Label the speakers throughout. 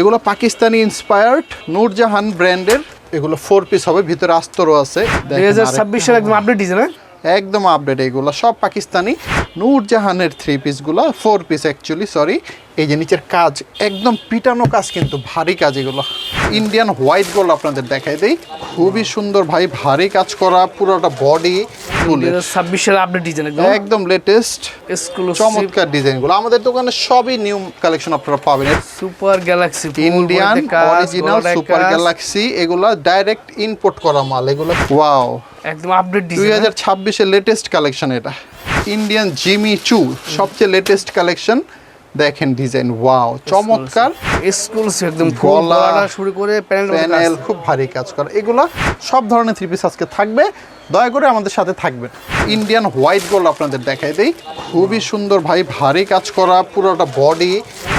Speaker 1: এগুলো পাকিস্তানি ইন্সপায়ার্ড নূরজাহান ব্র্যান্ডের এগুলো ফোর পিস হবে ভিতরে আস্তরও আছে।
Speaker 2: দুই হাজার একদম আপডেট ডিজাইন হ্যাঁ?
Speaker 1: একদম আপডেট এগুলো সব পাকিস্তানি। নূরজাহানের থ্রি পিসগুলো ফোর পিস অ্যাকচুয়ালি সরি এই যে নিচের কাজ একদম পিটানো কাজ কিন্তু ভারী কাজ এগুলো। ইন্ডিয়ান হোয়াইট গোল্ড আপনাদের দেখাই দেই খুবই সুন্দর ভাই ভারী কাজ করা পুরোটা বডি
Speaker 2: দুই ছাব্বিশ সালে আপডেট ডিজাইন একদম
Speaker 1: একদম লেটেস্ট চমৎকার ডিজাইনগুলো আমাদের দোকানে সবই নিউ কালেকশন আপনারা পাবেন।
Speaker 2: Super galaxy
Speaker 1: Indian original super galaxy এগুলো ডাইরেক্ট ইম্পোর্ট করা মাল এগুলো ওয়াও
Speaker 2: একদম আপডেট
Speaker 1: দুই
Speaker 2: ডিজাইন
Speaker 1: হাজার ছাব্বিশের লেটেস্ট কালেকশন এটা। ইন্ডিয়ান জিমি চু সবচেয়ে লেটেস্ট কালেকশন দেখেন ডিজাইন ওয়াও চমৎকার।
Speaker 2: একদম
Speaker 1: গলা,
Speaker 2: শুরু করে প্যানেল
Speaker 1: খুব ভারী কাজ করে। এগুলো সব ধরনের থ্রি পিস আজকে থাকবে। দয়া করে আমাদের সাথে থাকবেন। ইন্ডিয়ান হোয়াইট গোল্ড আপনাদের দেখাই দেই। খুবই সুন্দর ভাই ভারী কাজ করা পুরোটা বডি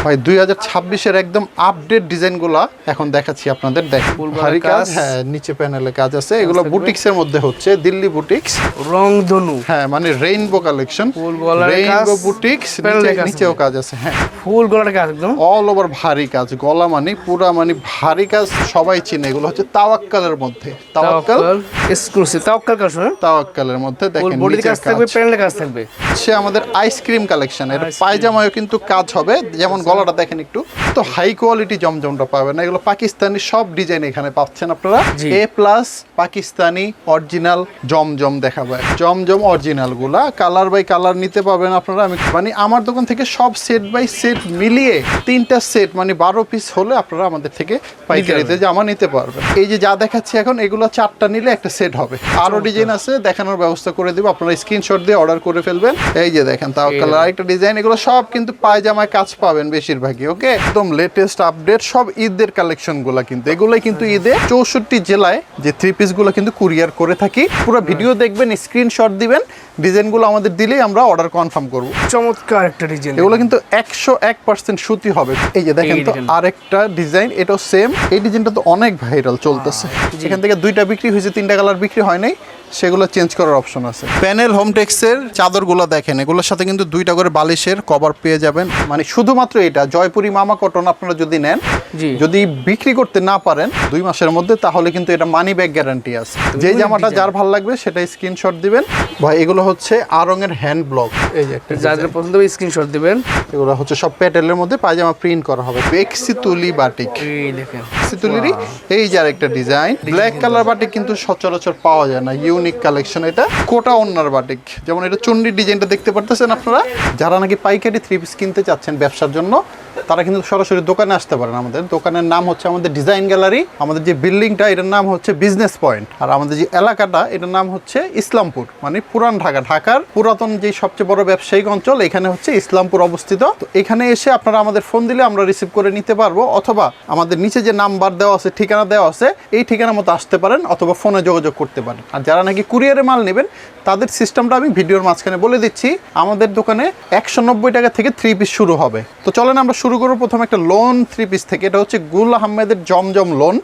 Speaker 1: ভাই দুই হাজার ছাব্বিশের একদম আপডেট ডিজাইনগুলো এখন দেখাচ্ছি আপনাদের। দেখ
Speaker 2: ফুল
Speaker 1: ভারী কাজ। হ্যাঁ নিচে প্যানেলে কাজ আছে। এগুলো। বুটিক্সের মধ্যে হচ্ছে দিল্লি বুটিক্স
Speaker 2: রং ধনু।
Speaker 1: হ্যাঁ মানে রেইনবো কালেকশন রেইনবো বুটিক্স নিচেও কাজ আছে হ্যাঁ।
Speaker 2: ফুল গলার কাজ একদম।
Speaker 1: অল ওভার ভারী কাজ গলা মানে পুরা মানে ভারী কাজ সবাই চিনে। এগুলো হচ্ছে তাওয়াক্কালের মধ্যে। তাওয়াক্কাল
Speaker 2: এক্সক্লুসিভ তাওয়াক্কাল কাজ হ্যাঁ?
Speaker 1: তাওয়াক্কালের মধ্যে
Speaker 2: ফুল
Speaker 1: দেখেন
Speaker 2: বডির কাজ। থাকবে
Speaker 1: কাজ
Speaker 2: প্যানেলের কাজ থাকবে।
Speaker 1: সে আমাদের আইসক্রিম কালেকশন পায়জামায়ও কিন্তু কাজ হবে যেমন গলাটা দেখেন একটু। তো হাই কোয়ালিটি জমজমটা পাবেন। এগুলো পাকিস্তানি সব ডিজাইন এখানে পাচ্ছেন আপনারা। এ প্লাস পাকিস্তানি অরিজিনাল জমজম দেখাবো। জমজম অরিজিনালগুলা কালার বাই কালার নিতে পারবেন আপনারা। আমি মানে আমার দোকান থেকে সব সেট বাই সেট মিলিয়ে তিনটা সেট মানে বারো পিস হলে আপনারা আমাদের থেকে পাইকারিতে জামা নিতে পারবেন। এই যে যা দেখাচ্ছি এখন এগুলো চারটা নিলে একটা সেট হবে। আরও ডিজাইন আছে দেখানোর ব্যবস্থা করে দিব। আপনারা স্ক্রিনশট দিয়ে অর্ডার করে ফেলবেন। এই যে দেখেন তাও কালার আরেকটা ডিজাইন এগুলো সব কিন্তু পায়জামায় কাজ পাবেন বেশিরভাগই ওকে একদম লেটেস্ট আপডেট সব ঈদের কালেকশনগুলা কিন্তু। এগুলোই কিন্তু ঈদে চৌষট্টি জেলায় যে থ্রি পিসগুলো কিন্তু কুরিয়ার করে থাকি। পুরো ভিডিও দেখবেন স্ক্রিনশট দিবেন ডিজাইনগুলো আমাদের দিলেই আমরা অর্ডার কনফার্ম করব।
Speaker 2: চমৎকার একটা ডিজাইন
Speaker 1: এগুলো কিন্তু একশো এক পার্সেন্ট সুতি হবে। এই যে দেখেন তো। আরেকটা ডিজাইন এটাও সেম এই ডিজাইনটা তো অনেক ভাইরাল চলতেছে। এখান থেকে দুইটা বিক্রি হয়েছে তিনটা কালার বিক্রি হয় নাই। সেগুলো চেঞ্জ করার অপশন আছে। প্যানেল হোম টেক্সের চাদরগুলো দেখেন এগুলোর সাথে কিন্তু দুইটা করে বালিশের কভার পেয়ে যাবেন। মানে শুধুমাত্র এটা জয়পুরি মামা কটন আপনারা যদি নেন। যদি বিক্রি করতে না পারেন দুই মাসের মধ্যে তাহলে কিন্তু এটা মানি ব্যাগ গ্যারান্টি আছে। যে জামাটা যার ভালো লাগবে সেটা স্ক্রিনশট দিবেন। ভাই এগুলো হচ্ছে আরঙের হ্যান্ড ব্লক এই যে একটা
Speaker 2: যাদের পছন্দ হবে স্ক্রিনশট দিবেন।
Speaker 1: এগুলো হচ্ছে সব প্যাটেলের মধ্যে পায়জামা প্রিন্ট করা হবে। বেক্সি তুলি বাটিক
Speaker 2: এই দেখেন।
Speaker 1: সিতুলিরই এই যে আরেকটা ডিজাইন ব্ল্যাক কালার বাটিক কিন্তু সচরাচর পাওয়া যায় না। ইউনিক কালেকশন এটা। কোটা অন্যার বাটিক। যেমন এটা চন্ডির ডিজাইনটা দেখতে পারতেছেন আপনারা? যারা নাকি পাইকারি থ্রি পিস কিনতে চাচ্ছেন ব্যবসার জন্য তারা কিন্তু সরাসরি দোকানে আসতে পারেন আমাদের। দোকানের নাম হচ্ছে আমাদের ডিজাইন গ্যালারি। আমাদের যে বিল্ডিংটা, এটার নাম হচ্ছে বিজনেস পয়েন্ট। আর আমাদের যে এলাকাটা, এটার নাম হচ্ছে ইসলামপুর। মানে পুরান ঢাকা, ঢাকার পুরাতন যে সবচেয়ে বড় ব্যবসায়িক অঞ্চল, এখানে হচ্ছে ইসলামপুর অবস্থিত। তো এখানে এসে আপনারা আমাদের ফোন দিলে আমরা রিসিভ করে নিতে পারব, অথবা আমাদের নিচে যে নাম্বার দেওয়া আছে, ঠিকানা দেওয়া আছে, এই ঠিকানা মতো আসতে পারেন, অথবা ফোনে যোগাযোগ করতে পারেন। আর যারা নাকি কুরিয়ারে মাল নেবেন তাদের সিস্টেমটা আমি ভিডিওর মাঝখানে বলে দিচ্ছি। আমাদের দোকানে একশো নব্বই টাকা থেকে থ্রি পিস শুরু হবে। তো চলেন আমরা শুরু করব প্রথম একটা লোন থ্রি পিস থেকে। এটা হচ্ছে গুল আহমেদের জমজম লোন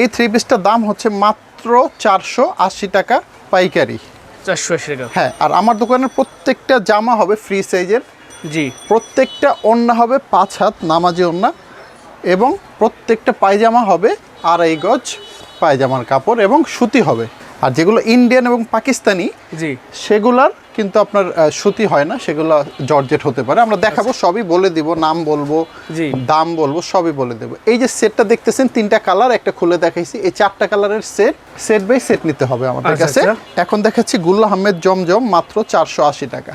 Speaker 1: এই থ্রি পিসটার দাম হচ্ছে মাত্র চারশো আশি টাকা পাইকারি।
Speaker 2: চারশো আশি টাকা।
Speaker 1: হ্যাঁ আর আমার দোকানের প্রত্যেকটা জামা হবে ফ্রি সাইজের
Speaker 2: জি।
Speaker 1: প্রত্যেকটা ওন্না হবে পাঁচ হাত নামাজি ওন্না এবং প্রত্যেকটা পায়জামা হবে আড়াই গজ পায়জামার কাপড় এবং সুতি হবে। আর যেগুলো ইন্ডিয়ান এবং পাকিস্তানি
Speaker 2: জি।
Speaker 1: সেগুলার কিন্তু আপনার সুতি হয় না সেগুলো জর্জেট হতে পারে। আমরা দেখাবো সবই বলে দিব নাম বলব
Speaker 2: জি।
Speaker 1: দাম বলব সবই বলে দেবো। এই যে সেটটা দেখতেছেন তিনটা কালার একটা খুলে দেখাইছি। এই চারটা কালারের সেট সেট বাই সেট নিতে হবে আমাদের
Speaker 2: আচ্ছা,
Speaker 1: কাছে।
Speaker 2: আচ্ছা।
Speaker 1: এখন দেখাচ্ছি গুল্লা আহমেদ জমজম মাত্র চারশো আশি টাকা।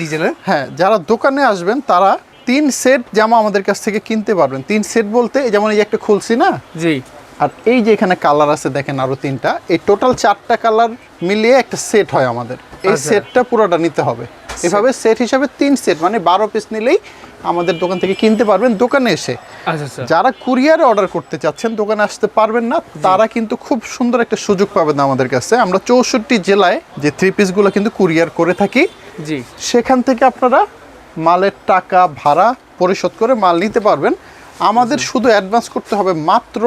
Speaker 2: ডিজাইন
Speaker 1: হ্যাঁ? যারা দোকানে আসবেন তারা তিন সেট জামা আমাদের কাছ থেকে কিনতে পারবেন। তিন সেট বলতে যেমন এই একটা খুলছি না?
Speaker 2: জি।
Speaker 1: আর এই যে এখানে কালার আছে দেখেন আরও তিনটা। এই টোটাল চারটা কালার মিলিয়ে একটা সেট হয় আমাদের। এই
Speaker 2: আচ্ছা।
Speaker 1: সেটটা পুরোটা নিতে হবে। এভাবে সেট। হিসাবে তিন সেট মানে বারো পিস নিলেই আমাদের দোকান থেকে কিনতে পারবেন দোকানে এসে।
Speaker 2: আচ্ছা আচ্ছা।
Speaker 1: যারা কুরিয়ারে অর্ডার করতে চাচ্ছেন দোকানে আসতে পারবেন না তারা কিন্তু খুব সুন্দর একটা সুযোগ পাবেন আমাদের কাছে। আমরা চৌষট্টি জেলায় যে থ্রি পিসগুলো কিন্তু কুরিয়ার করে থাকি
Speaker 2: জি।
Speaker 1: সেখান থেকে আপনারা মালের টাকা ভাড়া পরিশোধ করে মাল নিতে পারবেন। আমাদের শুধু অ্যাডভান্স করতে হবে মাত্র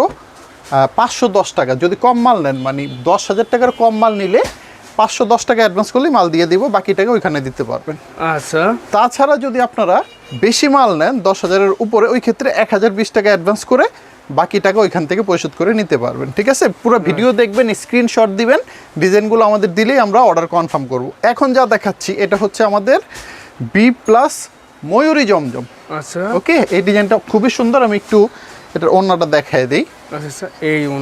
Speaker 1: পাঁচশো দশ টাকা। যদি কম মাল নেন মানে দশ হাজার টাকার কম মাল নিলে পাঁচশো দশ টাকা অ্যাডভান্স করলেই মাল দিয়ে দিব বাকি টাকা ওইখানে দিতে পারবেন।
Speaker 2: আচ্ছা।
Speaker 1: তাছাড়া যদি আপনারা বেশি মাল নেন দশ হাজারের উপরে ওই ক্ষেত্রে এক হাজার বিশ টাকা অ্যাডভান্স করে বাকি টাকা ওইখান থেকে পরিশোধ করে নিতে পারবেন। ঠিক আছে? পুরো ভিডিও দেখবেন স্ক্রিনশট দিবেন ডিজাইনগুলো আমাদের দিলেই আমরা অর্ডার কনফার্ম করব। এখন যা দেখাচ্ছি এটা হচ্ছে আমাদের বি প্লাস ময়ূরী জমজম।
Speaker 2: আচ্ছা।
Speaker 1: ওকে এই ডিজাইনটা খুবই সুন্দর আমি একটু এটার অন্যটা দেখায় দিই।
Speaker 2: আচ্ছা আচ্ছা,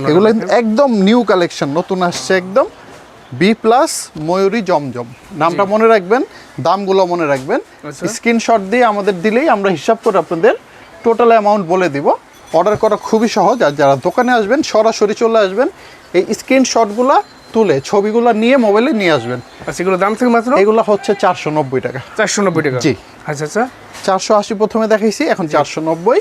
Speaker 1: এগুলো একদম নিউ কালেকশন নতুন আসছে একদম। বি প্লাস ময়ূরী জমজম। নামটা মনে রাখবেন দামগুলো মনে রাখবেন।
Speaker 2: আচ্ছা।
Speaker 1: স্ক্রিনশট দিয়ে আমাদের দিলেই আমরা হিসাব করে আপনাদের টোটাল অ্যামাউন্ট বলে দিব। অর্ডার করা খুবই সহজ আর যারা দোকানে আসবেন সরাসরি চলে আসবেন। এই স্ক্রিনশটগুলো তুলে ছবিগুলো নিয়ে মোবাইলে নিয়ে আসবেন।
Speaker 2: আচ্ছা এগুলো দাম থেকে মাত্র?
Speaker 1: এগুলো হচ্ছে চারশো নব্বই টাকা।
Speaker 2: চারশো নব্বই টাকা।
Speaker 1: জি।
Speaker 2: আচ্ছা আচ্ছা।
Speaker 1: চারশো আশি প্রথমে দেখাইছি এখন চারশো নব্বই।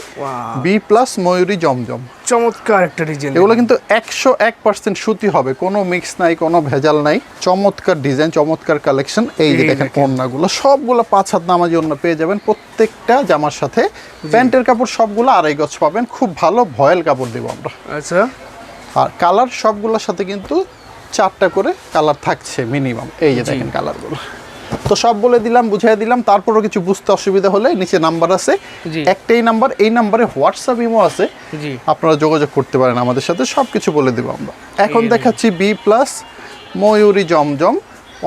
Speaker 1: বি প্লাস ময়ূরী জমজম।
Speaker 2: চমৎকার একটা ডিজাইন
Speaker 1: এগুলো কিন্তু একশো এক পার্সেন্ট সুতি হবে কোনো মিক্স নাই কোনো ভেজাল নাই। চমৎকার ডিজাইন চমৎকার কালেকশন এই যে দেখেন। ওড়নাগুলো সবগুলো পাঁচ হাত নামাজি ওড়না পেয়ে যাবেন। প্রত্যেকটা জামার সাথে প্যান্টের কাপড় সবগুলো আড়াই গজ পাবেন। খুব ভালো ভয়েল কাপড় দেবো আমরা।
Speaker 2: আচ্ছা।
Speaker 1: আর কালার সবগুলোর সাথে কিন্তু চারটা করে কালার থাকছে মিনিমাম এই যে দেখেন কালারগুলো তো সব বলে দিলাম বুঝাই দিলাম তারপরও কিছু বুঝতে অসুবিধা হলে নিচে নাম্বার আছে। একটাই নাম্বার এই নাম্বারে হোয়াটসঅ্যাপ ইমো আছে। আপনারা যোগাযোগ করতে পারেন আমাদের সাথে সব কিছু বলে দেবো আমরা। এখন দেখাচ্ছি বি প্লাস ময়ূরী জমজম।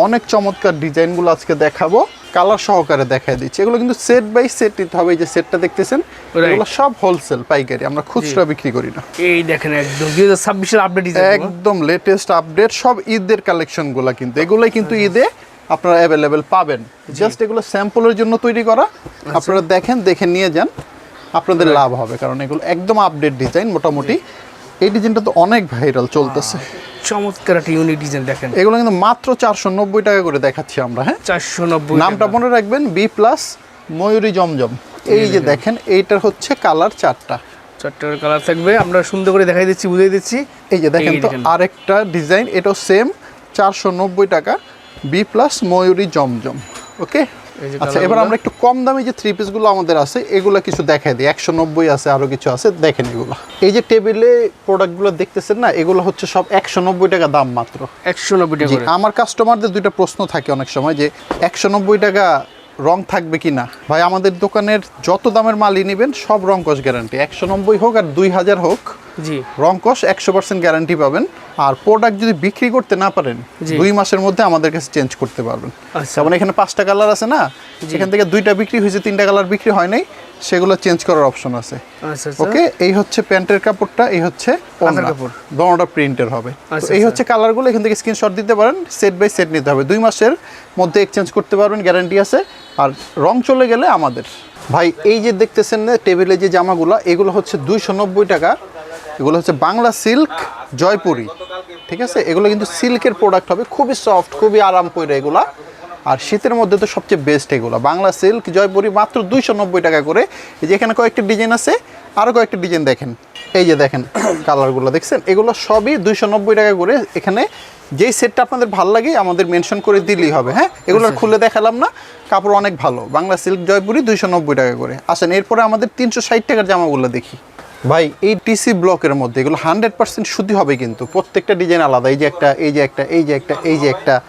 Speaker 1: অনেক চমৎকার ডিজাইনগুলো আজকে দেখাবো। কালার সহকারে দেখায় দিচ্ছি। এগুলো কিন্তু সেট বাই সেট নিতে হবে এই যে সেটটা দেখতেছেন এগুলো সব হোলসেল পাইকারি আমরা খুচরা বিক্রি করি না।
Speaker 2: এই দেখেন একদম দুই হাজার ছাব্বিশের আপডেট ডিজাইন
Speaker 1: একদম লেটেস্ট আপডেট সব ঈদের কালেকশন কালেকশনগুলো কিন্তু। এগুলোই কিন্তু ঈদে আপনারা অ্যাভেলেবেল পাবেন। জাস্ট এগুলো স্যাম্পলের জন্য তৈরি করা। আপনারা দেখেন দেখে নিয়ে যান। আপনাদের লাভ হবে কারণ এগুলো একদম আপডেট ডিজাইন মোটামুটি। এই ডিজাইনটা তো অনেক ভাইরাল চলতেছে।
Speaker 2: চমৎকার একটা ইউনিক ডিজাইন দেখেন।
Speaker 1: এগুলো কিন্তু মাত্র চারশো নব্বই টাকা করে দেখাচ্ছি আমরা হ্যাঁ?
Speaker 2: চারশো নব্বই
Speaker 1: নামটা মনে রাখবেন বি প্লাস ময়ূরী জমজম। এই যে দেখেন এইটার হচ্ছে কালার চারটা।
Speaker 2: চারটার কালার থাকবে আমরা সুন্দর করে দেখাই দিচ্ছি বুঝিয়ে দিচ্ছি।
Speaker 1: এই যে দেখেন তো। আরেকটা ডিজাইন এটাও সেম চারশো নব্বই টাকা বি প্লাস ময়ূরী জমজম ওকে আচ্ছা এবার আমরা একটু কম দামি যে থ্রি পিসগুলো আমাদের আছে এগুলো কিছু দেখাই দিই। একশো নব্বই আছে আরও কিছু আছে দেখেন এগুলো। এই যে টেবিলে প্রোডাক্টগুলো দেখতেছেন না এগুলো হচ্ছে সব একশো নব্বই টাকা দাম মাত্র।
Speaker 2: একশো নব্বই টাকা
Speaker 1: আমার কাস্টমারদের দুইটা প্রশ্ন থাকে অনেক সময় যে একশো নব্বই টাকা রং থাকবে কি না ভাই আমাদের দোকানের যত দামের মালই নেবেন সব রং কস গ্যারান্টি একশো নব্বই হোক আর দুই হাজার হোক
Speaker 2: জি।
Speaker 1: রং একশো পার্সেন্ট গ্যারান্টি পাবেন। আর প্রোডাক্ট যদি বিক্রি করতে না পারেন দুই মাসের মধ্যে আমাদের কাছে চেঞ্জ করতে পারবেন।
Speaker 2: আচ্ছা।
Speaker 1: যেমন এখানে পাঁচটা কালার আছে না সেখান থেকে দুইটা বিক্রি হয়েছে তিনটা কালার বিক্রি হয় নাই সেগুলো চেঞ্জ করার অপশন আছে।
Speaker 2: আচ্ছা আচ্ছা।
Speaker 1: ওকে এই হচ্ছে প্যান্টের কাপড়টা এই হচ্ছে
Speaker 2: কাপড়।
Speaker 1: দোনোটা প্রিন্টের হবে।
Speaker 2: আচ্ছা,
Speaker 1: এই
Speaker 2: আচ্ছা।
Speaker 1: হচ্ছে কালারগুলো এখান থেকে স্ক্রিনশট দিতে পারেন সেট বাই সেট নিতে হবে। দুই মাসের মধ্যে এক্সচেঞ্জ করতে পারবেন গ্যারান্টি আছে। আর রং চলে গেলে আমাদের। ভাই এই যে দেখতেছেন টেবিলে যে জামাগুলো এগুলো হচ্ছে দুইশো নব্বই টাকা। এগুলো হচ্ছে বাংলা সিল্ক জয়পুরি ঠিক আছে? এগুলো কিন্তু সিল্কের প্রোডাক্ট হবে খুবই সফট খুবই আরাম করে এগুলা। আর শীতের মধ্যে তো সবচেয়ে বেস্ট এগুলো। বাংলা সিল্ক জয়পুরি মাত্র দুইশো নব্বই টাকা করে। এই যে এখানে কয়েকটি ডিজাইন আছে আরও কয়েকটি ডিজাইন দেখেন। এই যে দেখেন কালারগুলো দেখছেন? এগুলো সবই দুইশো নব্বই টাকা করে এখানে। যেই সেটটা আপনাদের ভালো লাগে আমাদের মেনশন করে দিলেই হবে হ্যাঁ? এগুলো খুলে দেখালাম না কাপড় অনেক ভালো। বাংলা সিল্ক জয়পুরি দুইশো নব্বই টাকা করে। আসেন এরপরে আমাদের তিনশো ষাট টাকার জামাগুলো দেখি। ভাই এই টিসি ব্লকের মধ্যে এগুলো হান্ড্রেড পার্সেন্ট শুদ্ধি হবে কিন্তু। প্রত্যেকটা ডিজাইন আলাদা। এই যে একটা এই যে একটা এই যে একটা এই যে একটা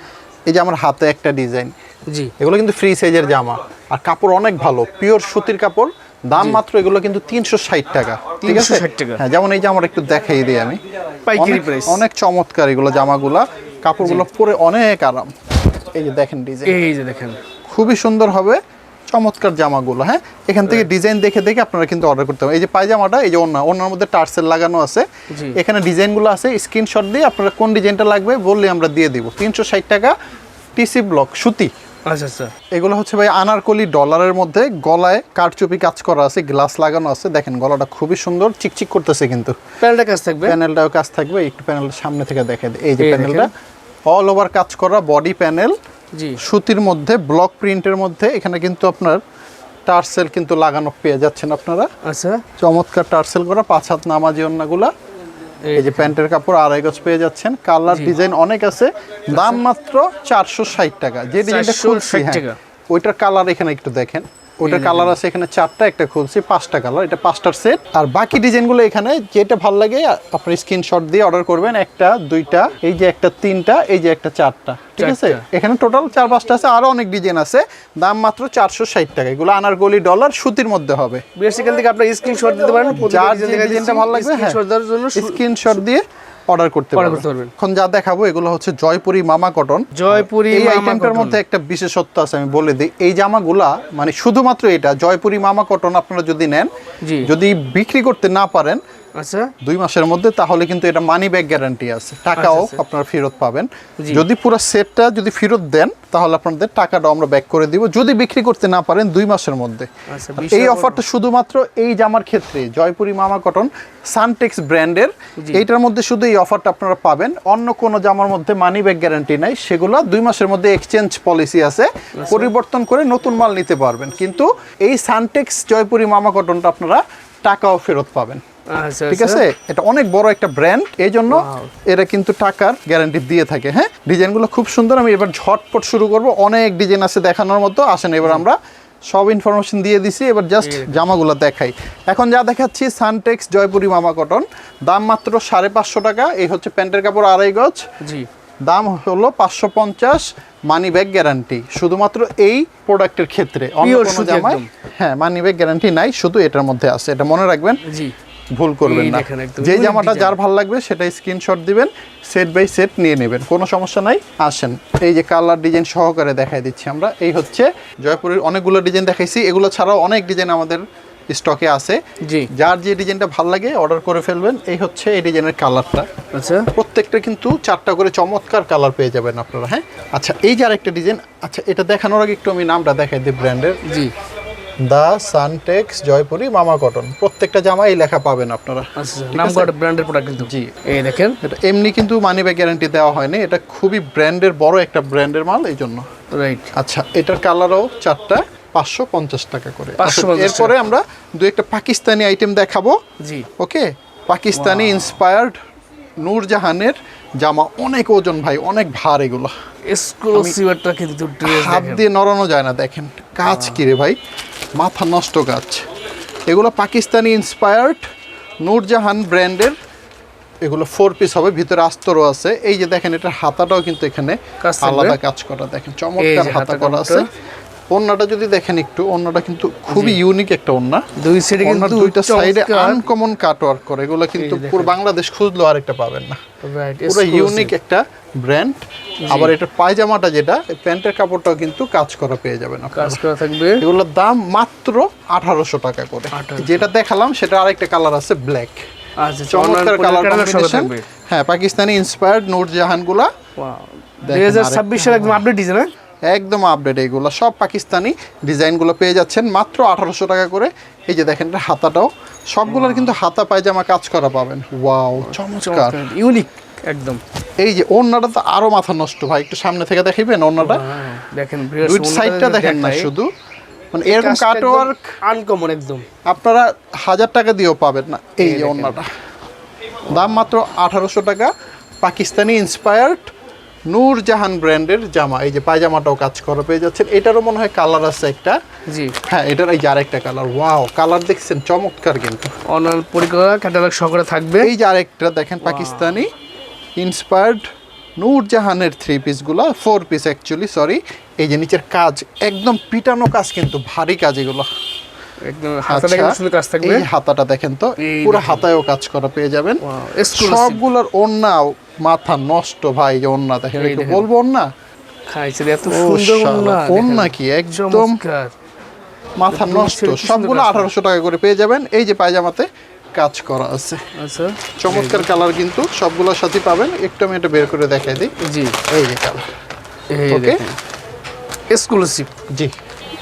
Speaker 1: এই যে আমার হাতে একটা ডিজাইন
Speaker 2: জি।
Speaker 1: এগুলো কিন্তু ফ্রি সাইজের জামা। আর কাপড় অনেক ভালো। পিওর সুতির কাপড়। দাম মাত্র এগুলো কিন্তু তিনশো ষাট টাকা। ঠিক আছে?
Speaker 2: 360 টাকা।
Speaker 1: হ্যাঁ যেমন এই জামাটা একটু দেখাই দিই আমি।
Speaker 2: পাইকারি
Speaker 1: অনেক চমৎকার এগুলো জামাগুলা। কাপড়গুলো পরে অনেক আরাম। এই যে দেখেন ডিজাইন
Speaker 2: এই যে দেখেন।
Speaker 1: খুবই সুন্দর হবে। চমৎকার জামাগুলো হ্যাঁ? এখান থেকে ডিজাইন দেখে দেখে আপনারা কিন্তু অর্ডার করতে হবে এই যে পায়জামাটা এই যে ওনা ওনার মধ্যে টার্সেল লাগানো আছে। এখানে ডিজাইনগুলো আছে স্ক্রিনশট দিয়ে আপনারা কোন ডিজাইনটা লাগবে বললে আমরা দিয়ে দিব। তিনশো ষাট টাকা টিসি ব্লক সুতি।
Speaker 2: আচ্ছা আচ্ছা।
Speaker 1: এগুলো হচ্ছে ভাই আনারকলি ডলারের মধ্যে গলায় কারচুপি কাজ করা আছে গ্লাস লাগানো আছে। দেখেন গলাটা খুবই সুন্দর চিকচিক করতেছে কিন্তু।
Speaker 2: প্যান্টটা কাজ থাকবে?
Speaker 1: প্যানেলটাও কাজ থাকবে একটু প্যানেলটা সামনে থেকে দেখে দিই। এই যে প্যানেলটা অল ওভার কাজ করা বডি প্যানেল
Speaker 2: জি।
Speaker 1: সুতির মধ্যে ব্লক প্রিন্টের মধ্যে এখানে কিন্তু আপনার টার্সেল কিন্তু লাগানো পেয়ে যাচ্ছেন আপনারা।
Speaker 2: আচ্ছা।
Speaker 1: চমৎকার টার্সেল করা পাঁচ হাত নামাজি অন্যগুলা। এই যে প্যান্টের কাপড় আড়াই গজ পেয়ে যাচ্ছেন। কালার ডিজাইন অনেক আছে। দাম মাত্র চারশো ষাট টাকা। যে ডিজাইনটা খুলছি হ্যাঁ ওইটার কালার এখানে একটু দেখেন। ওটা কালার আছে এখানে চারটা একটা খুলছি পাঁচটা কালার এটা পাঁচটার সেট আর বাকি ডিজাইনগুলো এখানে যেটা ভালো লাগে আপনার স্ক্রিনশট দিয়ে অর্ডার করবেন একটা দুইটা এই যে একটা তিনটা এই যে একটা চারটা। ঠিক আছে? এখানে টোটাল চার পাঁচটা আছে আরও অনেক ডিজাইন আছে। দাম মাত্র চারশো ষাট টাকা। এগুলো আনারগলি ডলার সুতির মধ্যে হবে।
Speaker 2: সেখান থেকে আপনার স্ক্রিনশট দিতে পারেন
Speaker 1: যার যে ডিজাইনটা ভালো লাগবে হ্যাঁ।
Speaker 2: স্ক্রিনশট দেওয়ার জন্য
Speaker 1: স্ক্রিনশট দিয়ে অর্ডার করতে পারবেন। এখন যা দেখাবো এগুলো হচ্ছে জয়পুরি মামা কটন।
Speaker 2: জয়পুরি
Speaker 1: এই আইটেমটার মধ্যে একটা বিশেষত্ব আছে আমি বলে দিই। এই জামাগুলা মানে শুধুমাত্র এটা জয়পুরি মামা কটন আপনারা যদি নেন যদি বিক্রি করতে না পারেন
Speaker 2: আচ্ছা।
Speaker 1: দুই মাসের মধ্যে তাহলে কিন্তু এটা মানি ব্যাক গ্যারান্টি আছে। টাকাও
Speaker 2: আচ্ছা, আচ্ছা।
Speaker 1: আপনারা ফেরত পাবেন। যদি পুরো সেটটা যদি ফেরত দেন তাহলে আপনাদের টাকাটাও আমরা ব্যাক করে দিব। যদি বিক্রি করতে না পারেন দুই মাসের মধ্যে।
Speaker 2: আচ্ছা,
Speaker 1: এই অফারটা শুধুমাত্র এই জামার ক্ষেত্রে জয়পুরি মামা কটন সানটেক্স ব্র্যান্ডের। এইটার মধ্যে শুধু এই অফারটা আপনারা পাবেন। অন্য কোনো জামার মধ্যে মানি ব্যাক গ্যারান্টি নাই সেগুলো দুই মাসের মধ্যে এক্সচেঞ্জ পলিসি আছে। পরিবর্তন করে নতুন মাল নিতে পারবেন। কিন্তু এই সানটেক্স জয়পুরি মামা কটনটা আপনারা টাকাও ফেরত পাবেন। ঠিক আছে? এটা অনেক বড় একটা ব্র্যান্ড এই জন্য এরা কিন্তু টাকার গ্যারান্টি দিয়ে থাকে হ্যাঁ? ডিজাইনগুলো খুব সুন্দর আমি এবার ঝটপট শুরু করব। অনেক ডিজাইন আছে দেখানোর মতো। আসেন এবার আমরা সব ইনফরমেশন দিয়ে দিছি এবার জাস্ট জামাগুলো দেখাই। এখন যা দেখাচ্ছি সানটেক্স জয়পুরি মামা কটন দাম মাত্র সাড়ে পাঁচশো টাকা। এই হচ্ছে প্যান্টের কাপড় আড়াই গজ।
Speaker 2: জি।
Speaker 1: দাম হলো পাঁচশো পঞ্চাশ। মানি ব্যাগ গ্যারান্টি শুধুমাত্র এই প্রোডাক্টের ক্ষেত্রে অন্য কোনো জামায় হ্যাঁ মানি ব্যাগ গ্যারান্টি নাই শুধু এটার মধ্যে আছে। এটা মনে রাখবেন।
Speaker 2: জি।
Speaker 1: ভুল করবেন না। যে জামাটা যার ভালো লাগবে সেটা স্ক্রিনশট দিবেন সেট বাই সেট নিয়ে নেবেন কোনো সমস্যা নাই আসেন। এই যে কালার ডিজাইন সহকারে দেখাই দিচ্ছি আমরা এই হচ্ছে জয়পুরের অনেকগুলো ডিজাইন দেখাইছি এগুলো ছাড়াও অনেক ডিজাইন আমাদের স্টকে আছে।
Speaker 2: জি।
Speaker 1: যার যে ডিজাইনটা ভালো লাগে অর্ডার করে ফেলবেন এই হচ্ছে এই ডিজাইনের কালারটা
Speaker 2: আচ্ছা।
Speaker 1: প্রত্যেকটা কিন্তু চারটা করে চমৎকার কালার পেয়ে যাবেন আপনারা হ্যাঁ? আচ্ছা এই যে আরেকটা ডিজাইন আচ্ছা এটা দেখানোর আগে একটু আমি নামটা দেখাই দিই ব্র্যান্ডের
Speaker 2: জি।
Speaker 1: দা সানটেক্স জয়পুরি মামা কটন। প্রত্যেকটা জামাই লেখা পাবেন আপনারা।
Speaker 2: আচ্ছা নাম? ব্র্যান্ডের প্রোডাক্ট কিন্তু।
Speaker 1: জি।
Speaker 2: এই দেখেন
Speaker 1: এটা এমনি কিন্তু মানি ব্যাগ গ্যারান্টি দেওয়া হয়নি। এটা খুবই ব্র্যান্ডের বড় একটা ব্র্যান্ডের মাল এই জন্য।
Speaker 2: রাইট
Speaker 1: আচ্ছা এটার কালারও চারটা পাঁচশো পঞ্চাশ টাকা করে।
Speaker 2: 550
Speaker 1: আচ্ছা, এরপরে আমরা দু একটা পাকিস্তানি আইটেম দেখাবো।
Speaker 2: জি।
Speaker 1: ওকে? পাকিস্তানি ইন্সপায়ার্ড নূরজাহানের জামা। অনেক ওজন ভাই অনেক ভার এগুলো।
Speaker 2: এক্সক্লুসিভ একটা কিন্তু
Speaker 1: হাত দিয়ে নড়ানো যায় না দেখেন। কাজ কি রে ভাই? মাথা নষ্ট গাছ। এগুলো পাকিস্তানি ইন্সপায়ার্ড নূরজাহান ব্র্যান্ডের। এগুলো ফোর পিস হবে ভিতরে আস্তরও আছে। এই যে দেখেন এটার হাতাটাও কিন্তু এখানে আলাদা কাজ করা। দেখেন চমৎকার হাতা করা আছে। ওন্নাটা যদি দেখেন একটু ওন্নাটা কিন্তু খুবই ইউনিক একটা ওন্না
Speaker 2: দুই সাইডে কিন্তু
Speaker 1: দুইটা সাইডে আনকমন কাট ওয়ার্ক করে এগুলো কিন্তু পুরো বাংলাদেশ খুঁজলেও আরেকটা পাবেন না। পুরো ইউনিক একটা ব্র্যান্ড আবার এটা পায়জামাটা যেটা প্যান্টের কাপড়টাও কিন্তু কাজ করা পেয়ে যাবেন
Speaker 2: কাজ করা থাকবে।
Speaker 1: এগুলোর দাম মাত্র আঠারোশো টাকা করে। যেটা দেখালাম সেটা আরেকটা কালার আছে ব্ল্যাক
Speaker 2: আচ্ছা
Speaker 1: চমৎকার কালার কম্বিনেশন হ্যাঁ পাকিস্তানি ইন্সপায়ার্ড নূরজাহানগুলা
Speaker 2: ওয়াও
Speaker 1: দেখেন
Speaker 2: 2026 সালে একদম আপডেট ডিজাইন
Speaker 1: একদম আপডেট এইগুলো সব পাকিস্তানি ডিজাইনগুলো পেয়ে যাচ্ছেন। মাত্র আঠারোশো টাকা করে। এই যে দেখেন এটা হাতাটাও। সবগুলোর কিন্তু হাতা পায়জামা কাজ করা পাবেন। ওয়াও চমৎকার।
Speaker 2: ইউনিক একদম।
Speaker 1: এই যে ওড়নাটা তো আরও মাথা নষ্ট ভাই একটু সামনে থেকে দেখাইবেন ওড়নাটা?
Speaker 2: দেখেন
Speaker 1: সাইডটা দেখেন না শুধু। মানে এরকম কাট ওয়ার্ক
Speaker 2: আনকমন একদম।
Speaker 1: আপনারা হাজার টাকা দিয়েও পাবেন না এই যে ওড়নাটা। দাম মাত্র আঠারোশো টাকা। পাকিস্তানি ইন্সপায়ার্ড নূরজাহান ব্র্যান্ডের জামা এই যে পায়জামাটাও কাজ করা পেয়ে যাচ্ছেন। এটারও মনে হয় কালার আছে একটা।
Speaker 2: জি।
Speaker 1: হ্যাঁ এটার এই যে আরেকটা কালার। ওয়াও কালার দেখছেন চমৎকার কিন্তু।
Speaker 2: অনলাইন পরিকল্পনা ক্যাটালগ সহকারে থাকবে।
Speaker 1: এই যে আরেকটা দেখেন পাকিস্তানি। ইন্সপায়ার্ড নূরজাহানের থ্রি পিসগুলো ফোর পিস অ্যাকচুয়ালি সরি এই যে নিচের কাজ একদম পিটানো কাজ কিন্তু ভারী কাজ এগুলো।
Speaker 2: একদম হাতাটা সুন্দর কাজ থাকবে।
Speaker 1: আচ্ছা, এই হাতাটা দেখেন তো পুরো হাতায়ও কাজ করা পেয়ে যাবেন। সবগুলোর মাথা নষ্ট ভাই যে ওন্না দেখেন একটু বলব ওন্না
Speaker 2: খাইছে এত
Speaker 1: ও
Speaker 2: সুন্দর ওন্না
Speaker 1: ওন্না কি একদম
Speaker 2: চমৎকার।
Speaker 1: মাথা নষ্ট সবগুলো আঠারোশো টাকা করে পেয়ে যাবেন। এই যে পায়জামাতে কাজ করা আছে।
Speaker 2: আচ্ছা।
Speaker 1: চমৎকার কালার কিন্তু সবগুলোর সাথে পাবেন। একটু আমি এটা বের করে দেখাই দিই।
Speaker 2: জি।
Speaker 1: এই যে কালার।
Speaker 2: এক্সক্লুসিভ
Speaker 1: জি।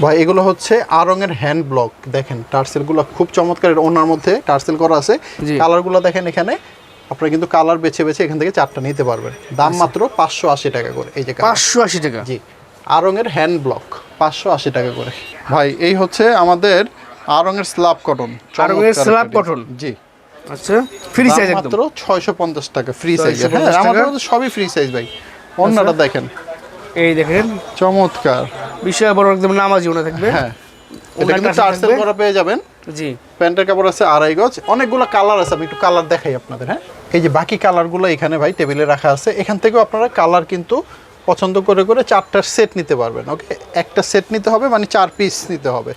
Speaker 1: ভাই এগুলো হচ্ছে আরঙের হ্যান্ড ব্লক দেখেন টার্সেলগুলো খুব চমৎকার। ওনার মধ্যে টার্সেল করা আছে। কালারগুলো দেখেন এখানে। আপনারা কিন্তু কালার বেছে বেছে এখান থেকে চারটা নিতে পারবেন। দাম মাত্র পাঁচশো আশি টাকা করে এই যে
Speaker 2: পাঁচশো আশি টাকা?
Speaker 1: জি। আরঙের হ্যান্ড ব্লক পাঁচশো আশি টাকা করে। ভাই এই হচ্ছে আমাদের আরঙের স্ল্যাব কটন
Speaker 2: আড়ংয়ের slab কটন
Speaker 1: জি।
Speaker 2: আচ্ছা ফ্রি সাইজ একদম?
Speaker 1: মাত্র ছয়শো পঞ্চাশ টাকা ফ্রি সাইজ হ্যাঁ আমাদের সবই ফ্রি সাইজ ভাই। অন্যটা দেখেন।
Speaker 2: এই দেখেন।
Speaker 1: চমৎকার।
Speaker 2: বিশাল বড় একদম নামাজি ওনা থাকবে।
Speaker 1: হ্যাঁ। এটা কিন্তু টার্সেল করা পেয়ে যাবেন।
Speaker 2: জি।
Speaker 1: প্যান্টের কাপড় আছে আড়াই গজ। অনেকগুলো কালার আছে আমি একটু কালার দেখাই আপনাদের হ্যাঁ? এই যে বাকি কালারগুলো এখানে ভাই টেবিলে রাখা আছে। এখান থেকেও আপনারা কালার কিন্তু পছন্দ করে করে চারটার সেট নিতে পারবেন ওকে? একটা সেট নিতে হবে মানে চার পিস নিতে হবে।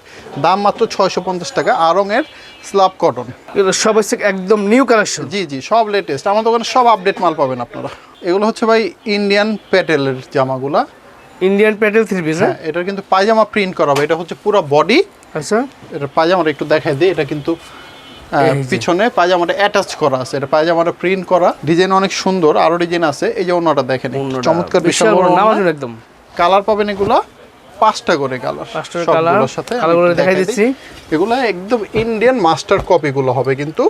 Speaker 1: দাম মাত্র ছয়শো পঞ্চাশ টাকা। আরঙের স্লাব কটন।
Speaker 2: সব একদম নিউ কালেকশন।
Speaker 1: জি জি সব লেটেস্ট আমার দোকানে সব আপডেট মাল পাবেন আপনারা। এগুলো হচ্ছে ভাই ইন্ডিয়ান প্যাটেলের জামাগুলা।
Speaker 2: ইন্ডিয়ান প্যাটেল থ্রি পিস
Speaker 1: হ্যাঁ? এটার কিন্তু পায়জামা প্রিন্ট করা হবে। এটা হচ্ছে পুরো বডি
Speaker 2: আচ্ছা।
Speaker 1: এটা পায়জামাটা একটু দেখাই দিই। এটা কিন্তু। পিছনে পায়জামাটা অ্যাটাচ করা আছে। এটা পায়জামাটা প্রিন্ট করা। ডিজাইন অনেক সুন্দর। আরও ডিজাইন আছে। এই যে অন্যটা দেখেন। চমৎকার বিশাল বড়
Speaker 2: একদম।
Speaker 1: কালার পাবেন এগুলো পাঁচটা করে কালার
Speaker 2: colour।
Speaker 1: সাথে
Speaker 2: কালারগুলো দেখাই দিচ্ছি।
Speaker 1: এগুলো একদম ইন্ডিয়ান মাস্টার কপিগুলো হবে কিন্তু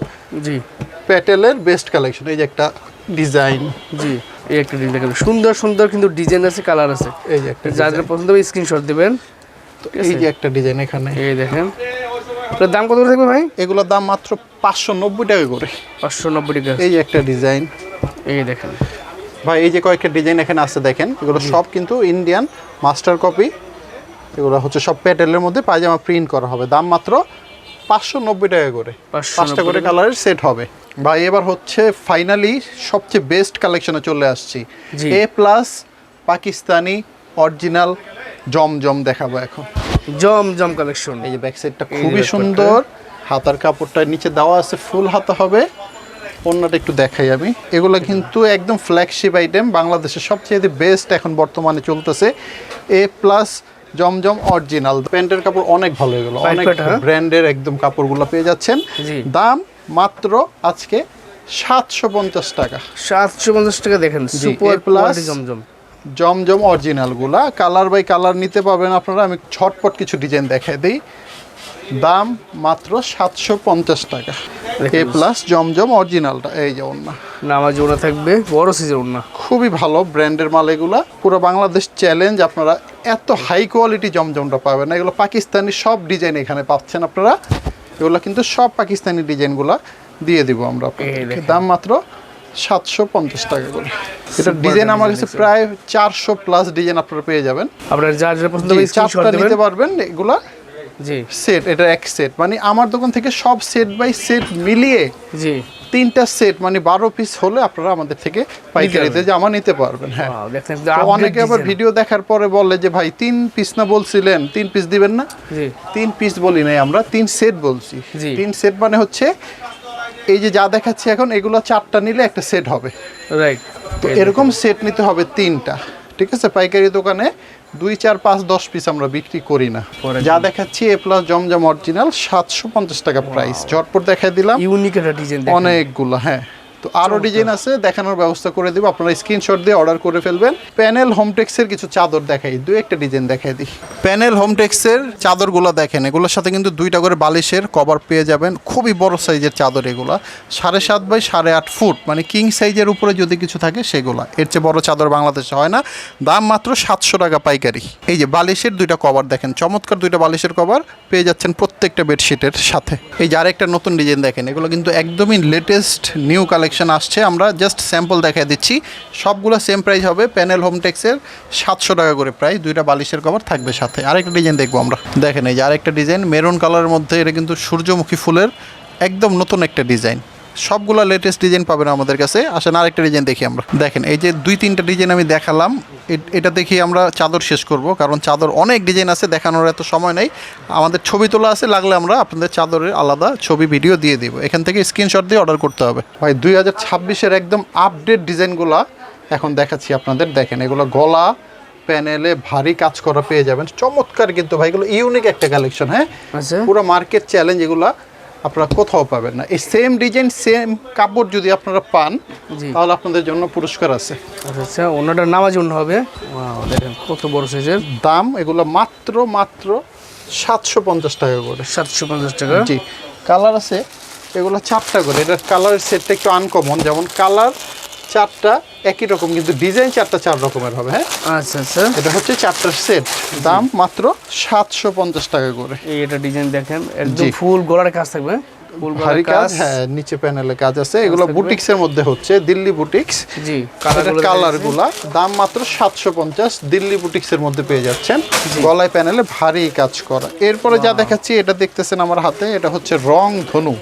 Speaker 2: জি।
Speaker 1: প্যাটেলের বেস্ট কালেকশন এই যে একটা ডিজাইন।
Speaker 2: জি এই একটা ডিজাইন দেখেন সুন্দর সুন্দর কিন্তু ডিজাইন আছে কালার আছে।
Speaker 1: এই যে একটা
Speaker 2: যাদের পছন্দ হবে স্ক্রিনশট দিবেন।
Speaker 1: এই যে একটা ডিজাইন এখানে।
Speaker 2: এই দেখেন। এটার দাম কত করে থাকবে ভাই?
Speaker 1: এগুলোর দাম মাত্র পাঁচশো নব্বই টাকা করে।
Speaker 2: পাঁচশো নব্বই টাকা।
Speaker 1: এই যে একটা ডিজাইন।
Speaker 2: এই দেখেন।
Speaker 1: ভাই এই যে কয়েকটা ডিজাইন এখানে আছে দেখেন। এগুলো সব কিন্তু ইন্ডিয়ান মাস্টার কপি এগুলো হচ্ছে সব প্যাটেলের মধ্যে পায়জামা প্রিন্ট করা হবে। দাম মাত্র পাঁচশো নব্বই টাকা করে।
Speaker 2: 590
Speaker 1: পাঁচটা করে কালারের সেট হবে। ভাই এবার হচ্ছে ফাইনালি সবচেয়ে বেস্ট কালেকশনে চলে আসছি। এ প্লাস পাকিস্তানি অরিজিনাল জমজম দেখাবো এখন।
Speaker 2: জম জম কালেকশন
Speaker 1: এই যে ব্যাক সাইডটা খুবই সুন্দর। হাতার কাপড়টা নিচে দেওয়া আছে ফুল হাতা হবে। অন্যটা একটু দেখাই আমি। এগুলো কিন্তু একদম ফ্ল্যাগশিপ আইটেম বাংলাদেশের সবচেয়ে বেস্ট এখন বর্তমানে চলতেছে। এ প্লাস জমজম অরিজিনাল প্যান্টের কাপড় অনেক ভালো এগুলো
Speaker 2: গেল।
Speaker 1: অনেক? ব্র্যান্ডের একদম কাপড়গুলো পেয়ে যাচ্ছেন। দাম মাত্র আজকে সাতশো পঞ্চাশ টাকা।
Speaker 2: সাতশো পঞ্চাশ টাকা দেখেন
Speaker 1: জমজম
Speaker 2: সুপার জমজম।
Speaker 1: অরিজিনালগুলা। কালার বাই কালার নিতে পারবেন আপনারা। আমি ছটপট কিছু ডিজাইন দেখাই দিই। দাম মাত্র সাতশো পঞ্চাশ টাকা। এ প্লাস জমজম অরিজিনালটা এই যে না
Speaker 2: নামাজ ওনা থাকবে বড় সিজের ওনা
Speaker 1: খুবই ভালো ব্র্যান্ডের মাল এগুলা। পুরো বাংলাদেশ চ্যালেঞ্জ আপনারা এত হাই কোয়ালিটি জমজমটা পাবেন না। এগুলো পাকিস্তানি সব ডিজাইন এখানে পাচ্ছেন আপনারা। এগুলো কিন্তু সব পাকিস্তানি ডিজাইনগুলা দিয়ে দিব আমরা দাম মাত্র সাতশো পঞ্চাশ টাকা করে। এটা ডিজাইন আমার কাছে প্রায় চারশো প্লাস ডিজাইন আপনারা পেয়ে যাবেন।
Speaker 2: আপনার যা যা পছন্দ
Speaker 1: চারটা নিতে পারবেন এগুলা। সেট এটা এক সেট মানে আমার দোকান থেকে সব সেট বাই সেট মিলিয়ে
Speaker 2: জি।
Speaker 1: তিনটা সেট মানে বারো পিস হলে আপনারা আমাদের থেকে পাইকারিতে জামা নিতে পারবেন হ্যাঁ। অনেকে আবার ভিডিও দেখার পরে বলে যে ভাই তিন পিস না বলছিলেন? তিন পিস দিবেন না। তিন পিস বলি নাই আমরা তিন সেট বলছি। তিন সেট মানে হচ্ছে এই যে যা দেখাচ্ছি এখন এগুলো চারটা নিলে একটা সেট হবে।
Speaker 2: রাইট
Speaker 1: তো এরকম সেট নিতে হবে তিনটা। ঠিক আছে? পাইকারি দোকানে দুই চার পাঁচ দশ পিস আমরা বিক্রি করি না। যা দেখাচ্ছি এ প্লাস জমজম অরিজিনাল সাতশো পঞ্চাশ টাকা প্রাইস ঝটপট দেখাই দিলাম।
Speaker 2: ইউনিক একটা ডিজাইন
Speaker 1: অনেকগুলো হ্যাঁ। তো আরও ডিজাইন আছে দেখানোর ব্যবস্থা করে দিব। আপনারা স্ক্রিনশট দিয়ে অর্ডার করে ফেলবেন। প্যানেল হোমটেক্সের কিছু চাদর দেখাই দুই একটা ডিজাইন দেখাই দিই। প্যানেল হোমটেক্সের চাদরগুলো দেখেন এগুলোর সাথে কিন্তু দুইটা করে বালিশের কভার পেয়ে যাবেন। খুবই বড় সাইজের চাদর এগুলা। সাড়ে সাত বাই সাড়ে আট ফুট মানে কিং সাইজের উপরে যদি কিছু থাকে সেগুলো। এর চেয়ে বড় চাদর বাংলাদেশে হয় না। দাম মাত্র সাতশো টাকা পাইকারি। এই যে বালিশের দুইটা কভার দেখেন চমৎকার দুইটা বালিশের কভার পেয়ে যাচ্ছেন প্রত্যেকটা বেডশিটের সাথে। এই যে আরেকটা নতুন ডিজাইন দেখেন এগুলো কিন্তু একদমই লেটেস্ট নিউ কালেকশন আসছে, আমরা জাস্ট স্যাম্পল দেখা দিচ্ছি। সবগুলো সেম প্রাইস হবে প্যানেল হোমটেক্সের সাতশো টাকা করে প্রাইস দুইটা বালিশের কভার থাকবে সাথে। আরেকটা ডিজাইন দেখব আমরা। দেখেন এই যে আরেকটা ডিজাইন মেরুন কালারের মধ্যে এটা কিন্তু সূর্যমুখী ফুলের একদম নতুন একটা ডিজাইন সবগুলো লেটেস্ট ডিজাইন পাবেন আমাদের কাছে। আসেন আরেকটা ডিজাইন দেখি আমরা। দেখেন এই যে দুই তিনটা ডিজাইন আমি দেখালাম এটা দেখি আমরা চাদর শেষ করব কারণ চাদর অনেক ডিজাইন আছে দেখানোর এত সময় নেই। আমাদের ছবি তোলা আছে লাগলে আমরা আপনাদের চাদরের আলাদা ছবি ভিডিও দিয়ে দিব। এখান থেকে স্ক্রিনশট দিয়ে অর্ডার করতে হবে। ভাই দুই হাজার ছাব্বিশের একদম আপডেট ডিজাইনগুলা এখন দেখাচ্ছি আপনাদের। দেখেন এগুলো গলা প্যানেলে ভারী কাজ করা পেয়ে যাবেন। চমৎকার কিন্তু ভাই এগুলো ইউনিক একটা কালেকশন হ্যাঁ?
Speaker 2: আচ্ছা।
Speaker 1: পুরো মার্কেট চ্যালেঞ্জ এগুলা। আপনারা কোথাও পাবেন না। এই সেম ডিজাইন সেম কাপড় যদি আপনারা পান তাহলে আপনাদের জন্য পুরস্কার আছে।
Speaker 2: আচ্ছা ওনাটার নামাজ অন্য হবে? দেখেন কত বড় সাইজের
Speaker 1: দাম এগুলো মাত্র মাত্র সাতশো পঞ্চাশ টাকা করে।
Speaker 2: সাতশো পঞ্চাশ টাকা?
Speaker 1: জি। কালার আছে এগুলো চারটা করে। এটার কালারের সেটটা একটু আনকমন যেমন কালার চারটা একই রকম কিন্তু ডিজাইন চারটা চার রকমের হবে হ্যাঁ?
Speaker 2: আচ্ছা আচ্ছা।
Speaker 1: এটা হচ্ছে চারটার সেট দাম মাত্র সাতশো পঞ্চাশ টাকা করে।
Speaker 2: এটা ডিজাইন দেখেন একদম ফুল গলার কাজ থাকবে
Speaker 1: ভারী কাজ
Speaker 2: কাজ।
Speaker 1: হ্যাঁ নিচে প্যানেলে কাজ আছে। এগুলো বুটিক্সের মধ্যে হচ্ছে দিল্লি বুটিক্স
Speaker 2: জি
Speaker 1: এটা কালারগুলা দাম মাত্র সাতশো পঞ্চাশ দিল্লি বুটিক্সের মধ্যে পেয়ে যাচ্ছেন। গলায় প্যানেলে ভারী কাজ করা। এরপরে যা দেখাচ্ছি এটা দেখতেছেন আমার হাতে এটা হচ্ছে রং ধনু।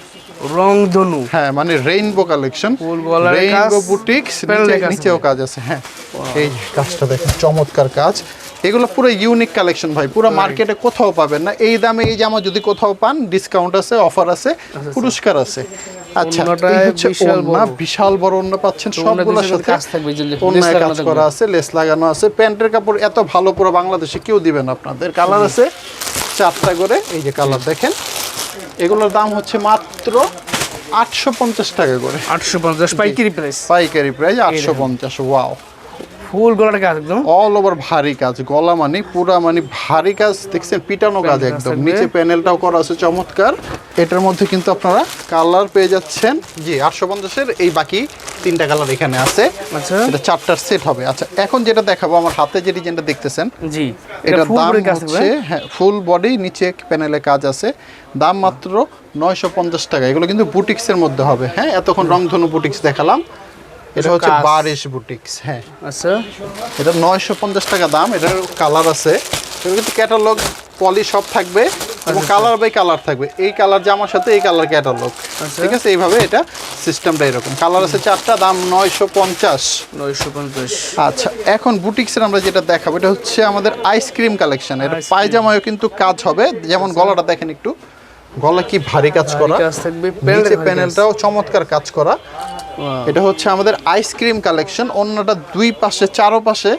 Speaker 2: রং ধনু।
Speaker 1: হ্যাঁ মানে রেইনবো কালেকশন রেইনবো বুটিক্স নিচেও কাজ আছে হ্যাঁ। এই কাজটা দেখেন চমৎকার কাজ। এগুলো পুরো ইউনিক কালেকশন ভাই পুরো মার্কেটে কোথাও পাবেন না। এই দামে এই জামা যদি কোথাও পান ডিসকাউন্ট আছে অফার আছে পুরস্কার আছে। আচ্ছা
Speaker 2: বিশাল বড়।
Speaker 1: ওড়না পাচ্ছেন সবগুলোর সাথে
Speaker 2: কাজ থাকবে, যে লেস
Speaker 1: ওড়নায়
Speaker 2: লাগানো
Speaker 1: কাজ করা আছে লেস লাগানো আছে। প্যান্টের কাপড় এত ভালো পুরো বাংলাদেশে কেউ দিবেন আপনাদের। কালার আছে চারটা করে এই যে কালার দেখেন। এগুলোর দাম হচ্ছে মাত্র আটশো পঞ্চাশ টাকা করে।
Speaker 2: আটশো পঞ্চাশ পাইকারি প্রাইস
Speaker 1: পাইকারি প্রাইস আটশো পঞ্চাশ ওয়াও
Speaker 2: ফুল গলার কাজ একদম।
Speaker 1: অল ওভার ভারী কাজ গলা মানে পুরা মানে ভারী কাজ দেখছেন? পিটানো কাজ একদম। নিচে প্যানেলটাও করা আছে চমৎকার। এটার মধ্যে কিন্তু আপনারা কালার পেয়ে যাচ্ছেন। জি আটশো পঞ্চাশের এই বাকি তিনটা কালার এখানে আছে।
Speaker 2: আচ্ছা।
Speaker 1: এটা চারটার সেট হবে। আচ্ছা এখন যেটা দেখাবো আমার হাতে যে ডিজাইনটা দেখতেছেন
Speaker 2: জি এটা
Speaker 1: দাম
Speaker 2: কাজ
Speaker 1: হচ্ছে হ্যাঁ ফুল বডি নিচে প্যানেলে কাজ আছে। দাম মাত্র নয়শো পঞ্চাশ টাকা। এগুলো কিন্তু বুটিক্সের মধ্যে হবে। হ্যাঁ এতক্ষণ রংধনু বুটিক্স দেখালাম। এটা হচ্ছে। বারিশ বুটিক্স হ্যাঁ।
Speaker 2: আচ্ছা।
Speaker 1: এটা নয়শো পঞ্চাশ টাকা দাম এটার কালার আছে। এটা কিন্তু ক্যাটালগ পলি সব থাকবে এবং কালার বাই কালার থাকবে। এই কালার জামার সাথে এই কালার ক্যাটালগ
Speaker 2: আচ্ছা।
Speaker 1: ঠিক আছে? এইভাবে এটা সিস্টেমটা এরকম। কালার আছে চারটা দাম নয়শো পঞ্চাশ।
Speaker 2: নয়শো পঞ্চাশ।
Speaker 1: আচ্ছা এখন বুটিক্সের আমরা যেটা দেখাবো এটা হচ্ছে আমাদের আইসক্রিম কালেকশন এটা পায়জামায়ও কিন্তু কাজ হবে। যেমন গলাটা দেখেন একটু। গলা কি ভারী কাজ করা? প্যানেলটাও চমৎকার কাজ করা। এটা হচ্ছে আমাদের আইসক্রিম কালেকশন অন্যটা দুই পাশে চারো পাশে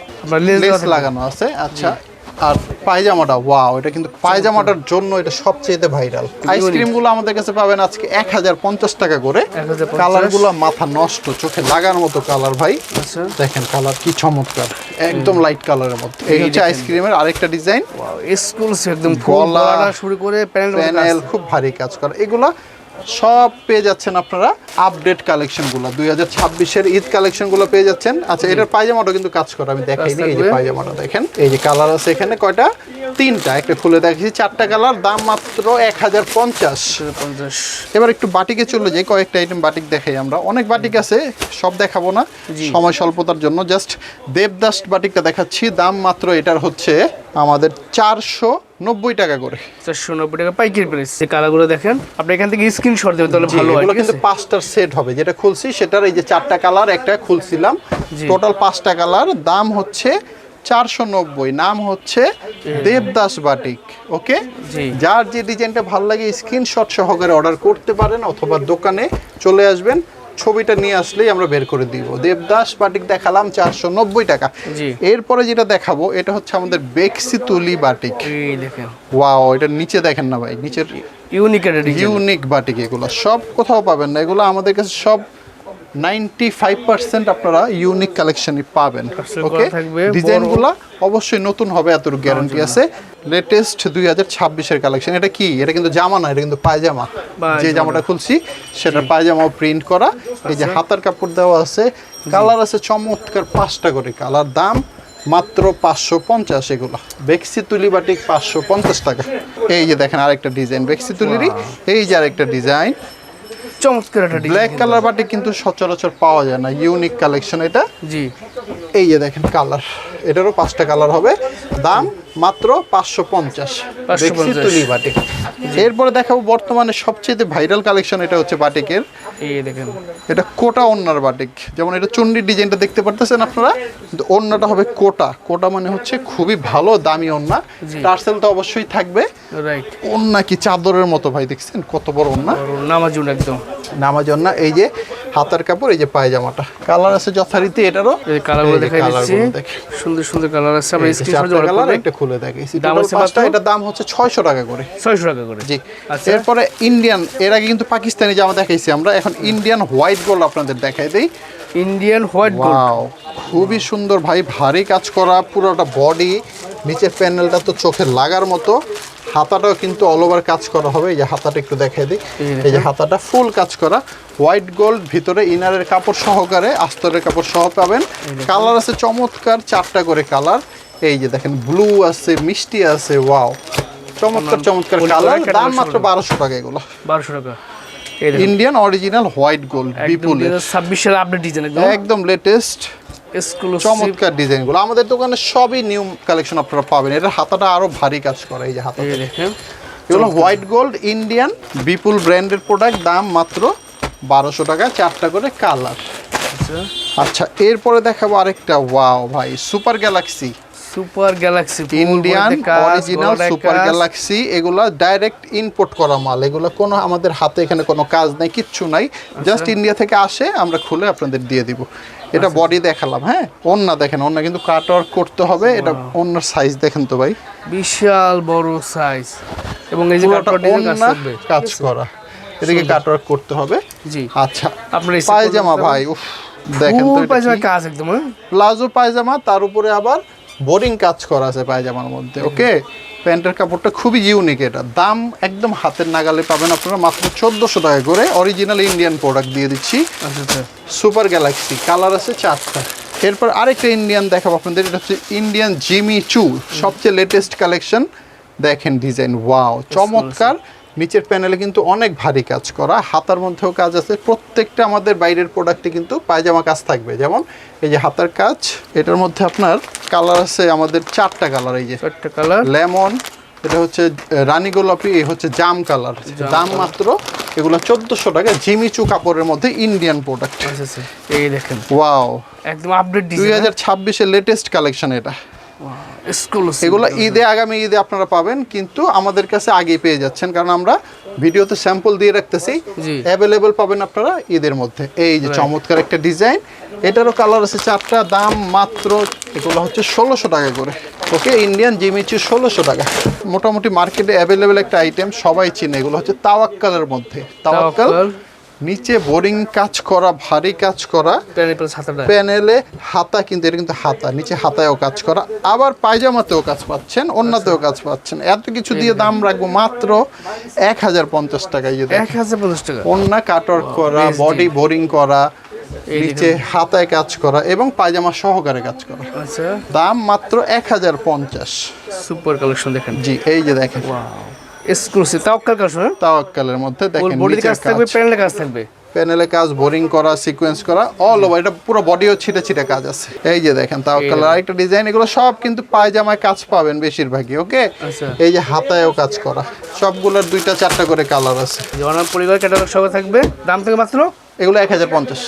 Speaker 2: লেস।
Speaker 1: লাগানো আছে। আচ্ছা আর পায়জামাটা ওয়াও এটা কিন্তু পায়জামাটার জন্য এটা সবচেয়ে ভাইরাল আমাদের কাছে পাবেন আজকে এক হাজার পঞ্চাশ টাকা করে।
Speaker 2: 1050
Speaker 1: কালারগুলো মাথা নষ্ট চোখে লাগার মতো কালার ভাই।
Speaker 2: আচ্ছা।
Speaker 1: দেখেন কালার কি চমৎকার। একদম লাইট কালারের মধ্যে। এই হচ্ছে আইসক্রিমের আরেকটা ডিজাইন
Speaker 2: একদম
Speaker 1: গলা,
Speaker 2: শুরু করে প্যানেল
Speaker 1: প্যানেল খুব ভারী কাজ করে। এগুলা সব পেয়ে যাচ্ছেন আপনারা আপডেট কালেকশনগুলো দুই হাজার ছাব্বিশের ঈদ কালেকশনগুলো পেয়ে যাচ্ছেন। আচ্ছা এটার পায়জামাটা কিন্তু কাজ করা আমি দেখাইনি এই যে পায়জামাটা দেখেন। এই যে কালার আছে এখানে কয়টা? তিনটা একটা খুলে দেখেছি চারটা কালার দাম মাত্র এক হাজার পঞ্চাশ।
Speaker 2: পঞ্চাশ।
Speaker 1: এবার একটু বাটিকে চলে যাই কয়েকটা আইটেম বাটিক দেখাই আমরা। অনেক বাটিক আছে সব দেখাবো না সময় স্বল্পতার জন্য। জাস্ট দেবদাস বাটিকটা দেখাচ্ছি দাম মাত্র এটার হচ্ছে আমাদের চারশো নব্বই টাকা করে।
Speaker 2: চারশো নব্বই টাকা পাইকারি প্রাইস যে কালারগুলো দেখেন আপনি এখান থেকে স্ক্রিনশট দেবেন তাহলে ভালো হয়
Speaker 1: এগুলো কিন্তু পাঁচটার সেট হবে যেটা খুলছি সেটার এই যে চারটা কালার একটা খুলছিলাম। টোটাল পাঁচটা কালার দাম হচ্ছে চারশো নব্বই নাম হচ্ছে দেবদাস বাটিক ওকে? যার যে ডিজাইনটা ভালো লাগে স্ক্রিনশট সহকারে অর্ডার করতে পারেন অথবা দোকানে চলে আসবেন। ছবিটা নিয়ে আসলেই আমরা বের করে দিব। দেবদাস বাটিক দেখালাম চারশো নব্বই টাকা। এরপরে যেটা দেখাবো এটা হচ্ছে আমাদের বেক্সি তুলি বাটিক। ওয়াও এটা নিচে দেখেন না ভাই নিচের
Speaker 2: ইউনিক
Speaker 1: ইউনিক বাটিক এগুলো। সব কোথাও পাবেন না এগুলো আমাদের কাছে সব নাইনটি ফাইভ পার্সেন্ট আপনারা ইউনিক কালেকশনই পাবেন ওকে ডিজাইনগুলো অবশ্যই নতুন হবে এত গ্যারান্টি আছে। লেটেস্ট দুই হাজার ছাব্বিশের কালেকশন এটা কি? এটা কিন্তু জামা না এটা কিন্তু পায়জামা।
Speaker 2: পায়জামা।
Speaker 1: যে জামাটা খুলছি সেটা পায়জামাও প্রিন্ট করা। এই যে হাতার কাপড় দেওয়া আছে কালার আছে চমৎকার পাঁচটা করে কালার দাম মাত্র পাঁচশো পঞ্চাশ এগুলো। বেক্সি তুলি বাটিক পাঁচশো পঞ্চাশ টাকা। এই যে দেখেন আরেকটা ডিজাইন বেক্সি তুলিরই। এই যে আরেকটা ডিজাইন
Speaker 2: চমৎকার একটা
Speaker 1: ব্ল্যাক কালার বাটিক কিন্তু সচরাচর পাওয়া যায় না। ইউনিক কালেকশন এটা।
Speaker 2: জি।
Speaker 1: এই যে দেখেন কালার এটারও পাঁচটা কালার হবে। দাম মাত্র পাঁচশো পঞ্চাশ।
Speaker 2: 550
Speaker 1: তুলি বাটিক এরপরে দেখাবো বর্তমানে সবচেয়ে ভাইরাল কালেকশন এটা হচ্ছে বাটিকের।
Speaker 2: এই দেখেন।
Speaker 1: এটা কোটা ওন্নার বাটিক। যেমন এটা চুন্ডির ডিজাইনটা দেখতে পারতেছেন আপনারা? কিন্তু ওন্নাটা হবে কোটা। কোটা মানে হচ্ছে খুবই ভালো দামি ওন্না। টার্সেল তো অবশ্যই থাকবে।
Speaker 2: রাইট
Speaker 1: ওন্না কি চাদরের মতো ভাই দেখছেন? কত বড় ওন্না।
Speaker 2: নামাজুন একদম।
Speaker 1: নামাজ না এই যে হাতার কাপড় এই যে পায়জামাটা। কালার আছে যথারীতি এটারও।
Speaker 2: এই কালারগুলো দেখাই দিচ্ছি। সুন্দর সুন্দর কালার আছে।
Speaker 1: যে
Speaker 2: স্ক্রিনশট
Speaker 1: কালার একটা খুলে দেখাইছি
Speaker 2: দাম আছে
Speaker 1: পাঁচটা? এটার দাম হচ্ছে ছয়শো টাকা করে।
Speaker 2: 600 টাকা করে।
Speaker 1: জি।
Speaker 2: আচ্ছা।
Speaker 1: এরপরে ইন্ডিয়ান এর আগে কিন্তু পাকিস্তানি জামা দেখাইছি আমরা। এখন ইন্ডিয়ান হোয়াইট গোল্ড আপনাদের দেখাই দেই।
Speaker 2: ইন্ডিয়ান হোয়াইট গোল্ড
Speaker 1: খুবই সুন্দর ভাই ভারী কাজ করা পুরোটা বডি নিচের প্যানেলটা তো চোখে লাগার মতো। হাতাটাও কিন্তু অল ওভার কাজ করা হবে। এই যে হাতাটা একটু দেখাই দিই।
Speaker 2: এই
Speaker 1: যে হাতাটা ফুল কাজ করা। হোয়াইট গোল্ড ভিতরে ইনারের কাপড় সহকারে আস্তরের কাপড় সহ পাবেন। কালার আছে চমৎকার চারটা করে কালার এই যে দেখেন ব্লু আছে মিষ্টি আছে ওয়াও চমৎকার চমৎকার কালার দাম মাত্র বারোশো টাকা এগুলো।
Speaker 2: বারোশো টাকা।
Speaker 1: Indian original white gold
Speaker 2: Bipul.
Speaker 1: বিপুলের
Speaker 2: ছাব্বিশ সালে আপডেট ডিজাইন একদম।
Speaker 1: লেটেস্ট
Speaker 2: এক্সক্লুসিভ
Speaker 1: চমৎকার ডিজাইনগুলো আমাদের দোকানে সবই নিউ কালেকশন আপনারা পাবেন। এটা হাতাটা আরও ভারী কাজ করে এই যে হাতা
Speaker 2: দেখেন।
Speaker 1: এগুলো হোয়াইট গোল্ড ইন্ডিয়ান বিপুল ব্র্যান্ডের প্রোডাক্ট দাম মাত্র বারোশো টাকা চারটা করে কালার
Speaker 2: আচ্ছা।
Speaker 1: আচ্ছা এরপরে দেখাবো আরেকটা। ওয়াও ভাই super galaxy
Speaker 2: super galaxy
Speaker 1: Indian original super galaxy এগুলা ডাইরেক্ট ইম্পোর্ট করা মাল। এগুলো কোনো আমাদের হাতে এখানে কোনো কাজ নাই কিচ্ছু নাই। জাস্ট ইন্ডিয়া থেকে আসে আমরা খুলে আপনাদের দিয়ে দিব। এটা বডি দেখালাম হ্যাঁ? অন্য দেখেন অন্য কিন্তু কাট ওয়ার্ক করতে হবে। এটা অন্যর সাইজ দেখেন তো ভাই।
Speaker 2: বিশাল বড় সাইজ এবং এই যে কাজ
Speaker 1: করা। এদিকে কাট ওয়ার্ক করতে হবে।
Speaker 2: জি।
Speaker 1: আচ্ছা।
Speaker 2: আপনার এই
Speaker 1: পায়জামা ভাই উফ দেখেন তো
Speaker 2: পায়জামা কাজ একদম হ্যাঁ?
Speaker 1: প্লাজো পায়জামা তার উপরে আবার বোরিং কাজ করা আছে পায়জামার মধ্যে ওকে? প্যান্টের কাপড়টা খুবই ইউনিক এটা। দাম একদম হাতের নাগালে পাবেন আপনারা মাত্র চোদ্দোশো টাকা করে। অরিজিনাল ইন্ডিয়ান প্রোডাক্ট দিয়ে দিচ্ছি। সুপার গ্যালাক্সি কালার আছে চারটা। এরপর আরেকটা ইন্ডিয়ান দেখাবো আপনাদের এটা হচ্ছে ইন্ডিয়ান জিমি চু সবচেয়ে লেটেস্ট কালেকশন দেখেন ডিজাইন ওয়াও চমৎকার। নিচের প্যানেলে কিন্তু অনেক ভারী কাজ করা হাতার মধ্যেও কাজ আছে। প্রত্যেকটা আমাদের বাইরের প্রোডাক্টে কিন্তু পায়জামা কাজ থাকবে। যেমন এই যে হাতার কাজ এটার মধ্যে আপনার কালার আছে আমাদের চারটা কালার এই যে
Speaker 2: চারটা কালার
Speaker 1: লেমন এটা হচ্ছে রানী গোলাপি এই হচ্ছে জাম কালার দাম মাত্র এগুলো চোদ্দোশো টাকা জিমিচু কাপড়ের মধ্যে ইন্ডিয়ান প্রোডাক্ট
Speaker 2: আচ্ছা আচ্ছা। এই দেখেন।
Speaker 1: ওয়াও
Speaker 2: একদম আপডেট
Speaker 1: দুই হাজার ছাব্বিশের লেটেস্ট কালেকশন এটা। এগুলো ঈদে আগামী ঈদে আপনারা পাবেন কিন্তু আমাদের কাছে আগে পেয়ে যাচ্ছেন কারণ আমরা ভিডিওতে স্যাম্পল দিয়ে রাখতেছি। অ্যাভেলেবল পাবেন আপনারা ঈদের মধ্যে। এই যে চমৎকার একটা ডিজাইন এটারও কালার আছে চারটা দাম মাত্র এগুলো হচ্ছে ষোলোশো টাকা করে। ওকে ইন্ডিয়ান জিমিচু ষোলোশো টাকা। মোটামুটি মার্কেটে অ্যাভেলেবেল একটা আইটেম সবাই চিনে। এগুলো হচ্ছে তাওয়াক্কালের মধ্যে। তাওয়াক্কাল। নিচে বোরিং কাজ করা ভারী কাজ করা প্যানেলে হাতা কিন্তু এটা কিন্তু হাতা নিচে হাতায়ও কাজ করা। আবার পায়জামাতেও কাজ পাচ্ছেন অন্যতেও কাজ পাচ্ছেন। এত কিছু দিয়ে দাম রাখব মাত্র এক হাজার পঞ্চাশ যদি
Speaker 2: এক হাজার পঞ্চাশ টাকা।
Speaker 1: অন্য কাটওয়ার্ক করা বডি বোরিং করা
Speaker 2: এই
Speaker 1: নিচে হাতায় কাজ করা এবং পায়জামা সহকারে কাজ করা।
Speaker 2: আচ্ছা।
Speaker 1: দাম মাত্র এক হাজার পঞ্চাশ।
Speaker 2: সুপার কালেকশন দেখেন।
Speaker 1: জি এই যে দেখেন।
Speaker 2: এক্সক্লুসিভ তাওয়াক্কাল কালেকশন হ্যাঁ
Speaker 1: তাওয়াক্কালের মধ্যে দেখেন
Speaker 2: বডির কাজ থাকবে প্যানেলের কাজ থাকবে?
Speaker 1: প্যানেলে কাজ বোরিং করা সিকোয়েন্স করা অল ওভার এটা পুরো বডিও ছিটে ছিটে কাজ আছে। এই যে দেখেন তাও কালার আরেকটা ডিজাইন এগুলো সব কিন্তু পায়জামায় কাজ পাবেন বেশিরভাগই ওকে
Speaker 2: আচ্ছা।
Speaker 1: এই যে হাতায়ও কাজ করা। সবগুলোর দুইটা চারটা করে কালার আছে।
Speaker 2: জনাব পরিবার ক্যাটালগ সবাই থাকবে। দাম থেকে মাত্র?
Speaker 1: এগুলো এক হাজার পঞ্চাশ।